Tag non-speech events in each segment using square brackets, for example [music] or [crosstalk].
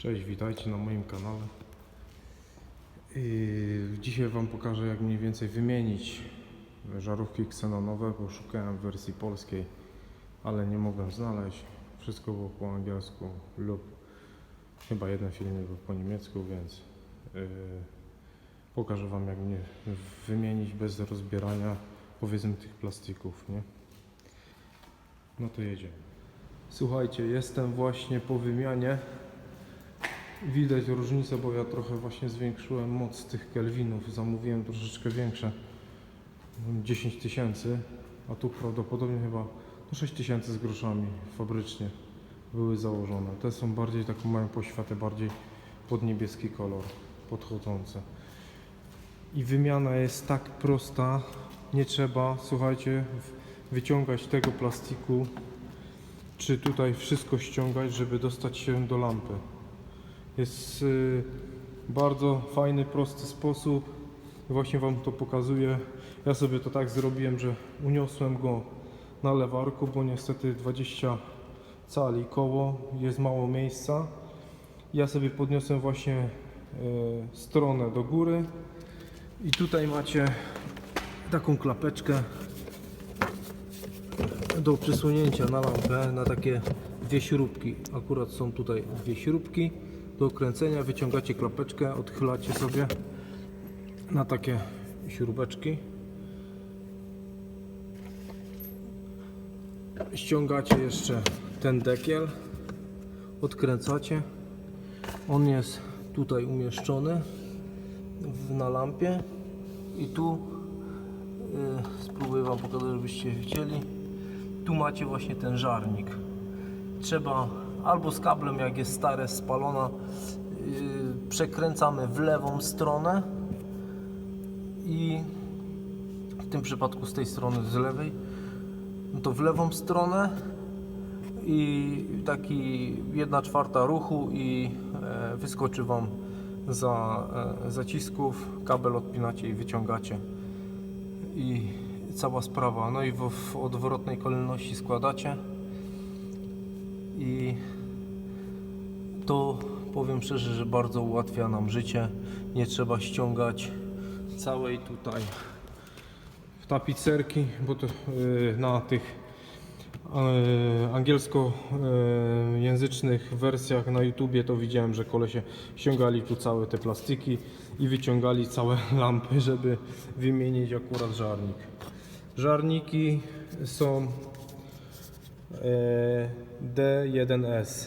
Cześć, witajcie na moim kanale. Dzisiaj Wam pokażę jak mniej więcej wymienić żarówki ksenonowe, bo szukałem wersji polskiej, ale nie mogłem znaleźć. Wszystko było po angielsku lub chyba jeden filmik był po niemiecku, więc yy, pokażę Wam jak mnie wymienić bez rozbierania powiedzmy tych plastików, nie? No to jedziemy. Słuchajcie, jestem właśnie po wymianie. Widać różnicę, bo ja trochę właśnie zwiększyłem moc tych kelwinów. Zamówiłem troszeczkę większe. no, 10 tysięcy, a tu prawdopodobnie chyba no 6 tysięcy z groszami fabrycznie były założone. Te są bardziej taką mają poświatę, bardziej pod niebieski kolor podchodzące. I wymiana jest tak prosta, nie trzeba, słuchajcie, wyciągać tego plastiku, czy tutaj wszystko ściągać, żeby dostać się do lampy. Jest y, bardzo fajny, prosty sposób. Właśnie Wam to pokazuję. Ja sobie to tak zrobiłem, że uniosłem go na lewarku, bo niestety 20 cali koło, jest mało miejsca. Ja sobie podniosłem właśnie y, stronę do góry i tutaj macie taką klapeczkę do przysunięcia na lampę na takie dwie śrubki. Akurat są tutaj dwie śrubki do kręcenia. Wyciągacie klapeczkę, odchylacie sobie na takie śrubeczki. Ściągacie jeszcze ten dekiel, odkręcacie. On jest tutaj umieszczony na lampie i tu y, spróbuję Wam pokazać, żebyście widzieli tu macie właśnie ten żarnik. Trzeba albo z kablem, jak jest stare, spalona, yy, przekręcamy w lewą stronę i w tym przypadku z tej strony z lewej, no to w lewą stronę i taki 1 czwarta ruchu i e, wyskoczy Wam za e, zacisków, kabel odpinacie i wyciągacie i cała sprawa. No i w, w odwrotnej kolejności składacie i to powiem szczerze, że bardzo ułatwia nam życie. Nie trzeba ściągać całej tutaj tapicerki, bo to yy, na tych yy, angielskojęzycznych wersjach na YouTubie to widziałem, że kolesie ściągali tu całe te plastiki i wyciągali całe [laughs] lampy, żeby wymienić akurat żarnik. Żarniki są e, D1S.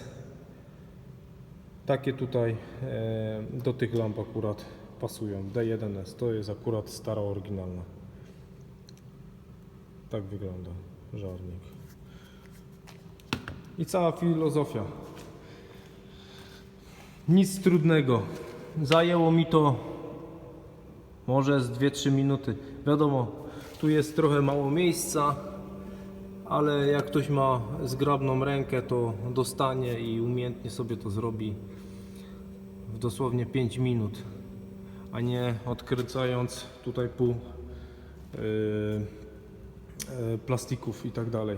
Takie tutaj e, do tych lamp akurat pasują. D1S to jest akurat stara oryginalna. Tak wygląda żarnik. I cała filozofia. Nic trudnego. Zajęło mi to może z 2-3 minuty. Wiadomo, tu jest trochę mało miejsca, ale jak ktoś ma zgrabną rękę, to dostanie i umiejętnie sobie to zrobi w dosłownie 5 minut, a nie odkręcając tutaj pół yy, yy, plastików i tak dalej.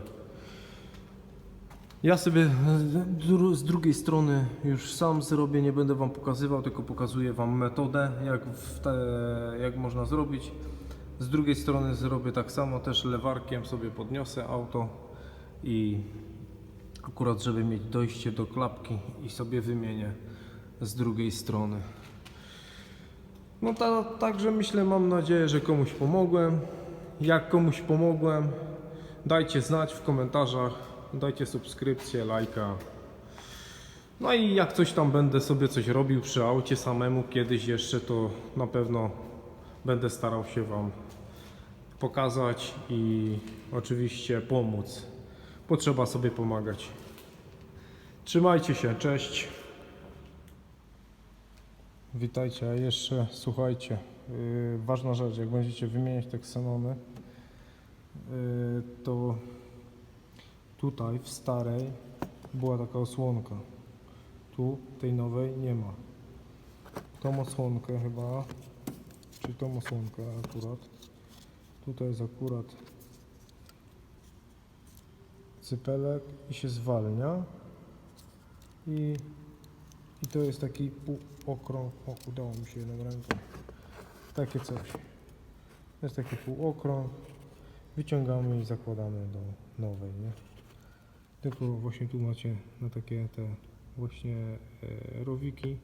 Ja sobie z dru- z drugiej strony już sam zrobię, nie będę Wam pokazywał, tylko pokazuję Wam metodę, jak, te, jak można zrobić. Z drugiej strony zrobię tak samo, też lewarkiem sobie podniosę auto i akurat, żeby mieć dojście do klapki i sobie wymienię z drugiej strony. No ta, także myślę, mam nadzieję, że komuś pomogłem. Jak komuś pomogłem, dajcie znać w komentarzach, dajcie subskrypcję, lajka. No i jak coś tam będę sobie coś robił przy aucie samemu kiedyś jeszcze, to na pewno będę starał się Wam pokazać i oczywiście pomóc. Potrzeba sobie pomagać. Trzymajcie się, cześć. Witajcie, a jeszcze słuchajcie, yy, ważna rzecz, jak będziecie wymieniać te ksenony, yy, to tutaj w starej była taka osłonka. Tu tej nowej nie ma. Tą osłonkę chyba, czyli tą osłonkę akurat. Tutaj jest akurat cypelek i się zwalnia i, I to jest taki półokrąg, o udało mi się jedną ręką, takie coś. To jest taki półokrąg, wyciągamy i zakładamy do nowej, nie? Tylko właśnie tu macie na takie te właśnie e, rowiki.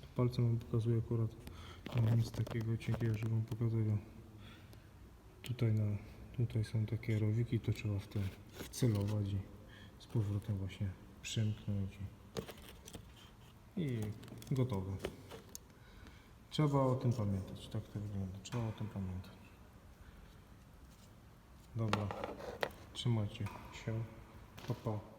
Tu palcem wam pokazuję akurat, nie mam nic takiego cienkiego, żeby wam pokazać. Tutaj na, tutaj są takie rowiki, to trzeba w te wcelować i z powrotem właśnie przymknąć i, i gotowe. Trzeba o tym pamiętać, tak to wygląda. Trzeba o tym pamiętać. Dobra, trzymajcie się. Pa, pa.